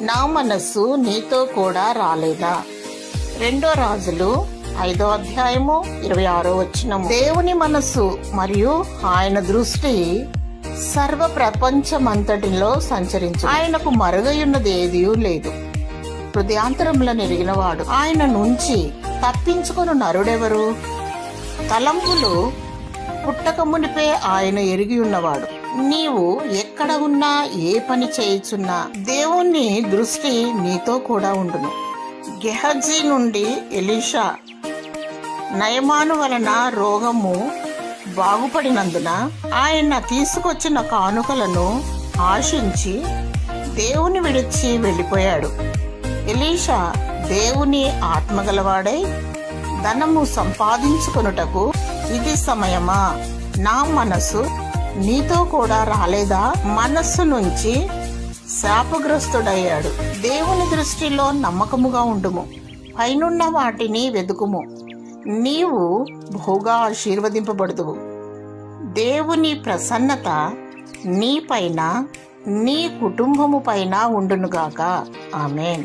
నా మనస్సు నీతో కూడా రాలేదా? రెండో రాజులు ఐదో అధ్యాయము ఇరవై ఆరో వచ్చిన దేవుని మనస్సు మరియు ఆయన దృష్టి సర్వ ప్రపంచమంతటిలో సంచరించు ఆయనకు మరుగయున్నది ఏదీ లేదు. హృదయాంతరముల నెరిగినవాడు. ఆయన నుంచి తప్పించుకుని నరుడెవరు? తలంపులు పుట్టక మునిపే ఆయన ఎరిగి ఉన్నవాడు. నీవు ఎక్కడ ఉన్నా ఏ పని చేయుచున్నా దేవుని దృష్టి నీతో కూడా ఉండును. గెహజీ నుండి ఎలీషా నయమాను వలన రోగము బాగుపడినందున ఆయన తీసుకొచ్చిన కానుకలను ఆశించి దేవుని విడిచి వెళ్ళిపోయాడు. ఎలీషా దేవుని ఆత్మగలవాడై ధనము సంపాదించుకొనుటకు ఇది సమయమా? నా మనసు నీతో కూడా రాలేదా? మనస్సు నుంచి శాపగ్రస్తుడయ్యాడు. దేవుని దృష్టిలో నమ్మకముగా ఉండుము. పైనున్న వాటిని వెదుకుము నీవు బహుగా ఆశీర్వదింపబడుదువు. దేవుని ప్రసన్నత నీ పైన నీ కుటుంబము పైన ఉండునుగాక. ఆమెన్.